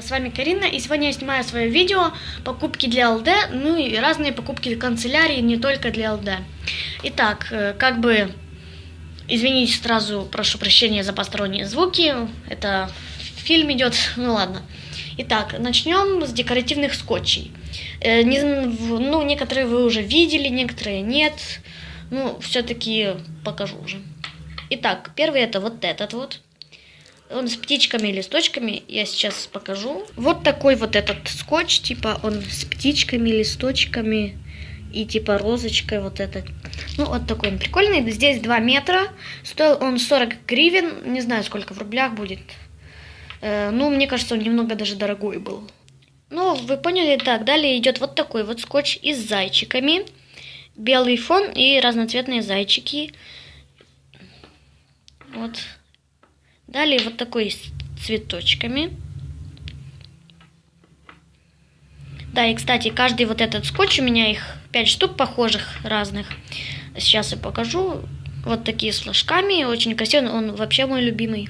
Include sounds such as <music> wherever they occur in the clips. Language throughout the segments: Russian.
ребята, с вами Карина, и сегодня я снимаю свое видео покупки для ЛД, ну и разные покупки канцелярии, не только для ЛД. Итак, э, как бы, извините сразу, прошу прощения за посторонние звуки, это фильм идет, <laughs> ну ладно. Итак, начнем с декоративных скотчей. Э, не, ну, некоторые вы уже видели, некоторые нет, ну, все-таки покажу уже. Итак, первый это вот этот вот. Он с птичками и листочками. Я сейчас покажу. Вот такой вот этот скотч. Типа он с птичками, листочками и типа розочкой вот этот. Ну, вот такой он прикольный. Здесь 2 метра. Стоил он 40 гривен. Не знаю, сколько в рублях будет. Э, ну, мне кажется, он немного даже дорогой был. Ну, вы поняли, так, далее идет вот такой вот скотч и с зайчиками. Белый фон и разноцветные зайчики. Вот. Далее вот такой с цветочками. Да, и, кстати, каждый вот этот скотч, у меня их 5 штук похожих, разных. Сейчас я покажу. Вот такие с флажками, очень красивый, он вообще мой любимый.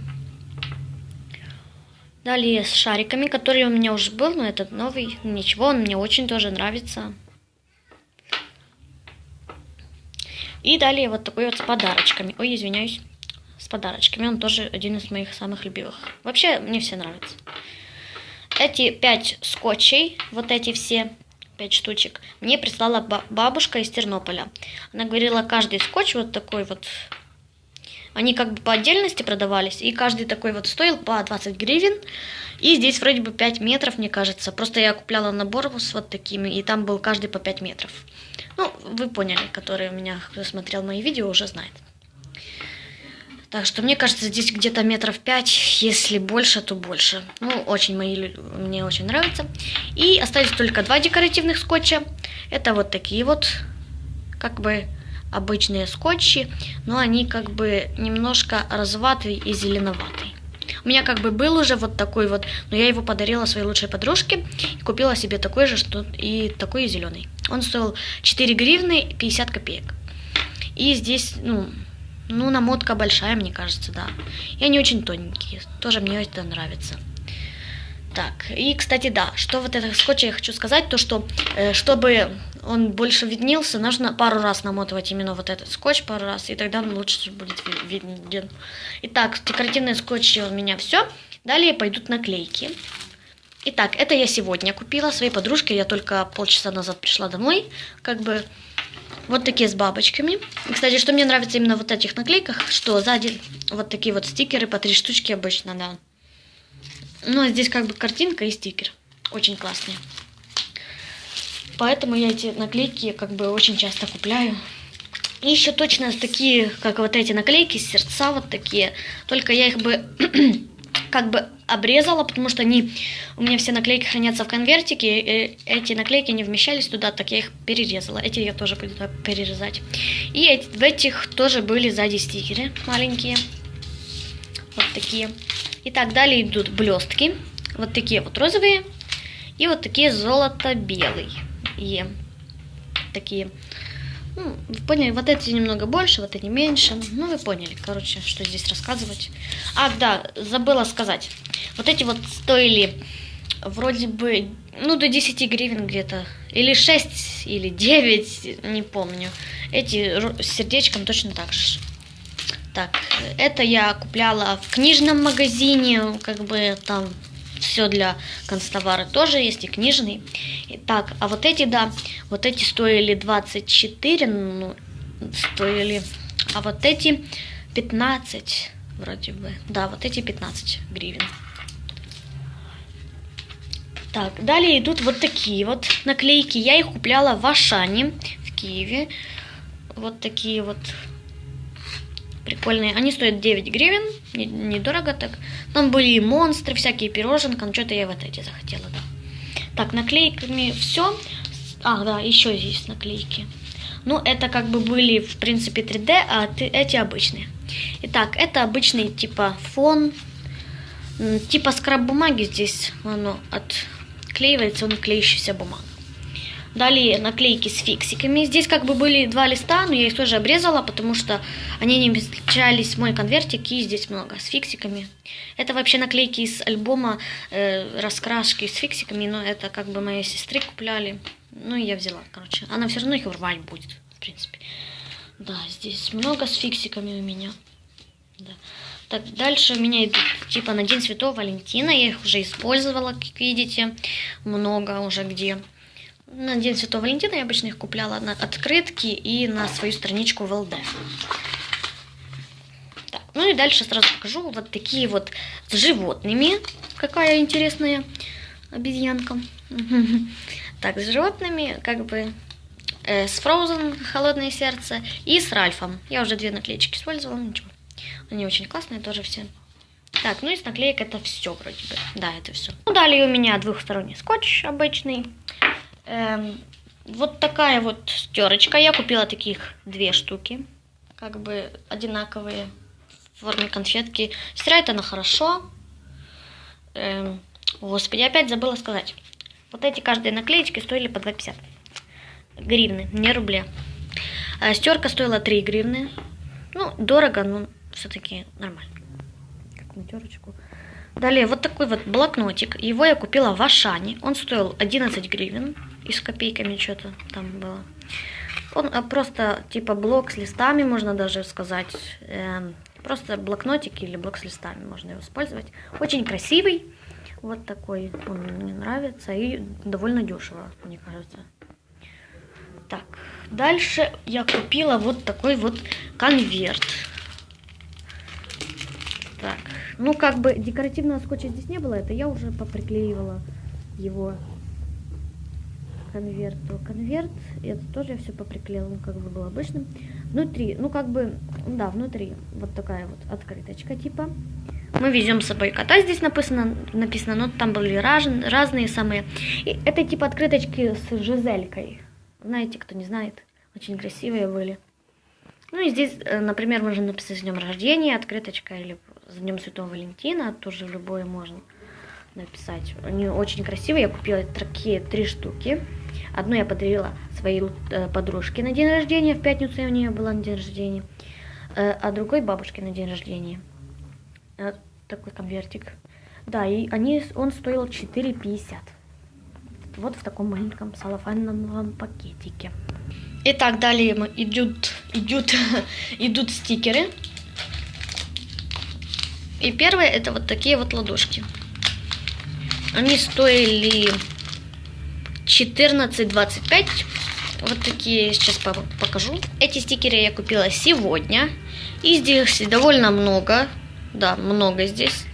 Далее с шариками, который у меня уже был, но этот новый. Ничего, он мне очень тоже нравится. И далее вот такой вот с подарочками. Ой, извиняюсь подарочками. Он тоже один из моих самых любимых. Вообще, мне все нравятся. Эти пять скотчей, вот эти все пять штучек, мне прислала бабушка из Тернополя. Она говорила, каждый скотч вот такой вот, они как бы по отдельности продавались, и каждый такой вот стоил по 20 гривен. И здесь вроде бы 5 метров, мне кажется. Просто я купляла набор с вот такими, и там был каждый по 5 метров. Ну, вы поняли, который у меня, кто смотрел мои видео, уже знает. Так что мне кажется, здесь где-то метров пять, если больше, то больше. Ну, очень мои, мне очень нравится. И остались только два декоративных скотча. Это вот такие вот, как бы обычные скотчи, но они как бы немножко розоватые и зеленоватые. У меня как бы был уже вот такой вот, но я его подарила своей лучшей подружке и купила себе такой же, что и такой зеленый. Он стоил 4 гривны 50 копеек. И здесь, ну, ну, намотка большая, мне кажется, да. И они очень тоненькие. Тоже мне это нравится. Так, и, кстати, да, что вот это скотч я хочу сказать, то что, э, чтобы он больше виднелся, нужно пару раз намотывать именно вот этот скотч пару раз, и тогда он лучше будет виден. Итак, декоративные скотчи у меня все. Далее пойдут наклейки. Итак, это я сегодня купила своей подружке, я только полчаса назад пришла домой, как бы вот такие с бабочками. Кстати, что мне нравится именно вот этих наклейках, что сзади вот такие вот стикеры по три штучки обычно, да. Ну, а здесь как бы картинка и стикер. Очень классные. Поэтому я эти наклейки как бы очень часто купляю. И еще точно такие, как вот эти наклейки, сердца вот такие. Только я их бы <clears throat> как бы обрезала, потому что они у меня все наклейки хранятся в конвертике, и эти наклейки не вмещались туда, так я их перерезала. Эти я тоже буду перерезать. И эти, в этих тоже были сзади стикеры маленькие. Вот такие. И так далее идут блестки. Вот такие вот розовые. И вот такие золото-белые. Такие ну, вы поняли, вот эти немного больше, вот эти меньше. Ну, вы поняли, короче, что здесь рассказывать. А, да, забыла сказать. Вот эти вот стоили вроде бы, ну, до 10 гривен где-то. Или 6, или 9, не помню. Эти с сердечком точно так же. Так, это я купляла в книжном магазине, как бы там все для констовара тоже есть и книжный. Так, а вот эти, да, вот эти стоили 24, ну, стоили, а вот эти 15, вроде бы. Да, вот эти 15 гривен. Так, далее идут вот такие вот наклейки. Я их купляла в Ашане, в Киеве. Вот такие вот прикольные. Они стоят 9 гривен, недорого так. Там были и монстры, всякие пироженка, но что-то я вот эти захотела, да. Так, наклейками все. А, да, еще есть наклейки. Ну, это как бы были, в принципе, 3D, а эти обычные. Итак, это обычный типа фон, типа скраб бумаги здесь, оно отклеивается, он клеющаяся бумага. Далее наклейки с фиксиками. Здесь как бы были два листа, но я их тоже обрезала, потому что они не вмещались в мой конвертик, и здесь много с фиксиками. Это вообще наклейки из альбома э, раскраски с фиксиками, но это как бы моей сестры купляли. Ну я взяла, короче. Она все равно их урвать будет, в принципе. Да, здесь много с фиксиками у меня. Да. Так, дальше у меня идут типа на День Святого Валентина. Я их уже использовала, как видите. Много уже где. На День Святого Валентина я обычно их купляла на открытки и на свою страничку в ЛД. Так, ну и дальше сразу покажу вот такие вот с животными. Какая интересная обезьянка. <laughs> Так, с животными, как бы э, с Frozen, Холодное сердце, и с Ральфом. Я уже две наклеечки использовала, ничего. Они очень классные тоже все. Так, ну из наклеек это все вроде бы. Да, это все. Ну, далее у меня двухсторонний скотч обычный. Эм, вот такая вот стерочка. Я купила таких две штуки. Как бы одинаковые в форме конфетки. Стирает она хорошо. Эм, господи, опять забыла сказать. Вот эти каждые наклеечки стоили по 2,50 гривны, не рубля. А стерка стоила 3 гривны. Ну, дорого, но все-таки нормально. Как на. Далее, вот такой вот блокнотик. Его я купила в Ашане. Он стоил 11 гривен. И с копейками что-то там было. Он а, просто типа блок с листами, можно даже сказать. Эм, просто блокнотик или блок с листами можно его использовать. Очень красивый. Вот такой он мне нравится. И довольно дешево, мне кажется. Так, дальше я купила вот такой вот конверт. Так, ну как бы декоративного скотча здесь не было, это я уже поприклеивала его конверту. Конверт, это тоже я все поприклеила, он как бы был обычным. Внутри, ну как бы, да, внутри вот такая вот открыточка типа. Мы везем с собой кота, здесь написано, написано, но там были раз, разные самые. И это типа открыточки с жизелькой. Знаете, кто не знает, очень красивые были. Ну и здесь, э, например, можно написать с днем рождения, открыточка или с Днем Святого Валентина, тоже любое можно написать. Они очень красивые, я купила такие три штуки. Одну я подарила своей э, подружке на день рождения, в пятницу у нее была на день рождения, э, а другой бабушке на день рождения. Э, такой конвертик. Да, и они, он стоил 4,50. Вот в таком маленьком салофановом пакетике. Итак, далее идут, идут, <laughs> идут стикеры. И первое это вот такие вот ладошки. Они стоили 14,25. Вот такие сейчас покажу. Эти стикеры я купила сегодня. И здесь довольно много. Да, много здесь.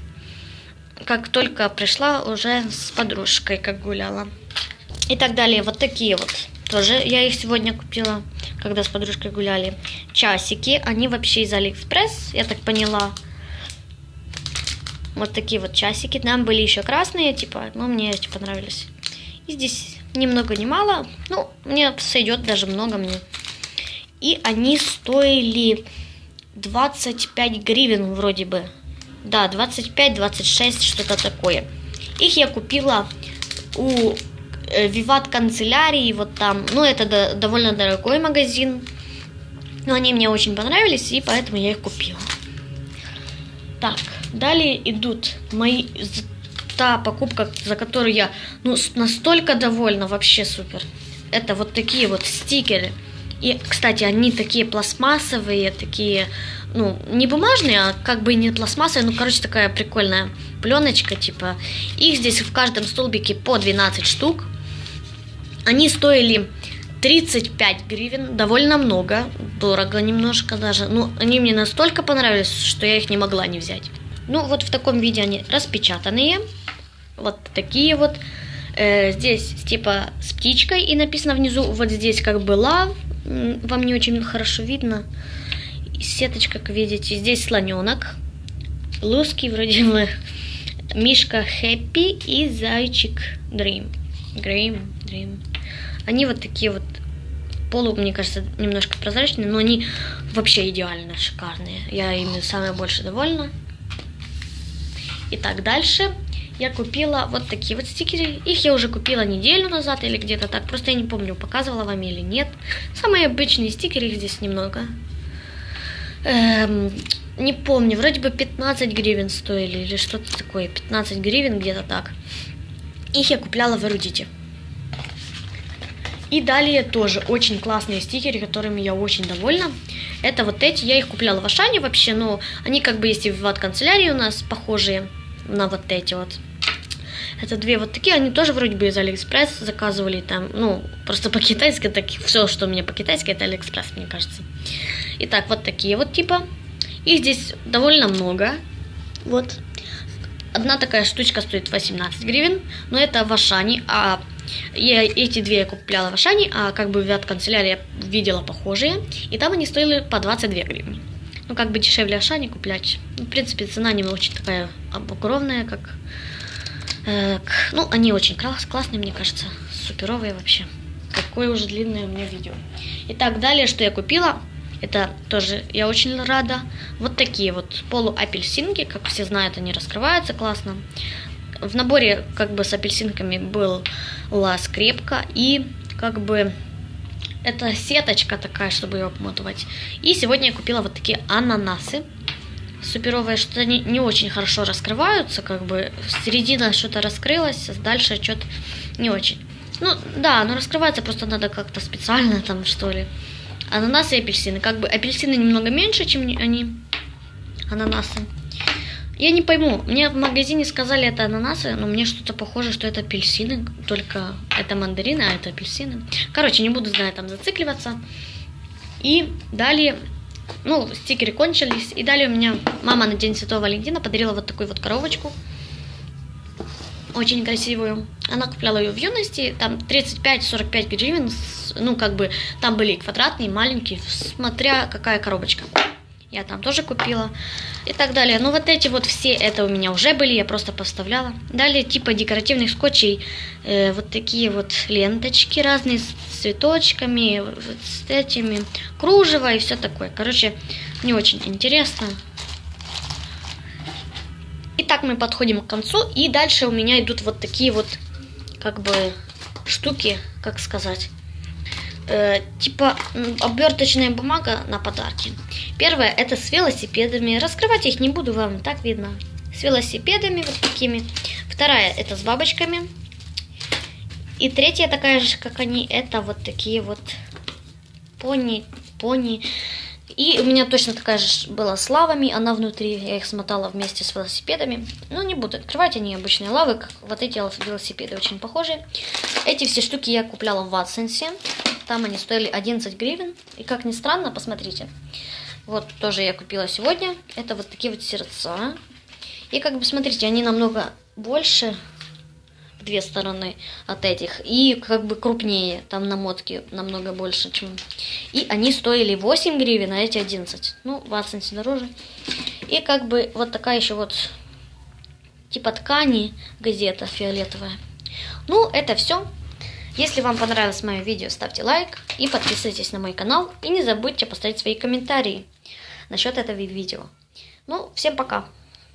Как только пришла уже с подружкой, как гуляла. И так далее. Вот такие вот. Тоже я их сегодня купила, когда с подружкой гуляли. Часики. Они вообще из Алиэкспресс, я так поняла. Вот такие вот часики. Там были еще красные, типа, но мне эти понравились. И здесь ни много ни мало. Ну, мне сойдет даже много мне. И они стоили 25 гривен вроде бы. Да, 25-26, что-то такое. Их я купила у э, Виват канцелярии, вот там. Ну, это довольно дорогой магазин. Но они мне очень понравились, и поэтому я их купила. Так, далее идут мои та покупка, за которую я ну, настолько довольна, вообще супер. Это вот такие вот стикеры. И, кстати, они такие пластмассовые, такие, ну, не бумажные, а как бы не пластмассовые, ну, короче, такая прикольная пленочка, типа. Их здесь в каждом столбике по 12 штук. Они стоили 35 гривен, довольно много, дорого немножко даже. Ну, они мне настолько понравились, что я их не могла не взять. Ну, вот в таком виде они распечатанные. Вот такие вот. Э, здесь типа с птичкой и написано внизу, вот здесь как бы love. Вам не очень хорошо видно. Сеточка, как видите. Здесь слоненок. Луски вроде бы. Мишка Хэппи и зайчик Дрим. Дрим, Дрим. Они вот такие вот полу, мне кажется, немножко прозрачные, но они вообще идеально шикарные. Я ими самая больше довольна. Итак, дальше я купила вот такие вот стикеры. Их я уже купила неделю назад или где-то так. Просто я не помню, показывала вам или нет. Самые обычные стикеры, их здесь немного. Эм, не помню, вроде бы 15 гривен стоили или что-то такое. 15 гривен где-то так. Их я купляла в Эрудите. И далее тоже очень классные стикеры, которыми я очень довольна. Это вот эти, я их купляла в Ашане вообще, но они как бы есть и в канцелярии у нас похожие на вот эти вот. Это две вот такие, они тоже вроде бы из Алиэкспресс заказывали там, ну, просто по-китайски, так все, что у меня по-китайски, это Алиэкспресс, мне кажется. Итак, вот такие вот типа. Их здесь довольно много. Вот. Одна такая штучка стоит 18 гривен, но это в Ашане, а я эти две я купляла в Ашане, а как бы в вят-канцелярии я видела похожие, и там они стоили по 22 гривны. Ну, как бы дешевле Ашане куплять. Ну, в принципе, цена не очень такая обукровная, как... Э, ну, они очень класс, классные, мне кажется, суперовые вообще. Какое уже длинное у меня видео. Итак, далее, что я купила, это тоже я очень рада. Вот такие вот полуапельсинки, как все знают, они раскрываются классно. В наборе как бы с апельсинками была скрепка и как бы это сеточка такая, чтобы ее обмотывать. И сегодня я купила вот такие ананасы суперовые, что они не очень хорошо раскрываются, как бы середина что-то раскрылась, дальше что-то не очень. Ну, да, оно раскрывается, просто надо как-то специально там, что ли. Ананасы и апельсины. Как бы апельсины немного меньше, чем они, ананасы. Я не пойму, мне в магазине сказали это ананасы, но мне что-то похоже, что это апельсины, только это мандарины, а это апельсины. Короче, не буду, знаю, там зацикливаться. И далее, ну, стикеры кончились, и далее у меня мама на День Святого Валентина подарила вот такую вот коробочку. Очень красивую. Она купляла ее в юности, там 35-45 гривен, ну, как бы, там были квадратные, маленькие, смотря какая коробочка я там тоже купила и так далее. Ну, вот эти вот все, это у меня уже были, я просто поставляла. Далее, типа декоративных скотчей, э, вот такие вот ленточки разные с цветочками, вот с этими, кружево и все такое. Короче, не очень интересно. Итак, мы подходим к концу, и дальше у меня идут вот такие вот, как бы, штуки, как сказать э, типа оберточная бумага на подарки. Первое это с велосипедами. Раскрывать их не буду, вам так видно. С велосипедами вот такими. Вторая это с бабочками. И третья такая же, как они, это вот такие вот пони, пони. И у меня точно такая же была с лавами, она внутри, я их смотала вместе с велосипедами. Ну, не буду открывать, они обычные лавы, как вот эти велосипеды очень похожи. Эти все штуки я купляла в Ватсенсе. Там они стоили 11 гривен. И как ни странно, посмотрите. Вот тоже я купила сегодня. Это вот такие вот сердца. И как бы смотрите, они намного больше две стороны от этих. И как бы крупнее. Там намотки намного больше, чем... И они стоили 8 гривен, а эти 11. Ну, в Аценсе дороже. И как бы вот такая еще вот типа ткани газета фиолетовая. Ну, это все. Если вам понравилось мое видео, ставьте лайк и подписывайтесь на мой канал. И не забудьте поставить свои комментарии насчет этого видео. Ну, всем пока!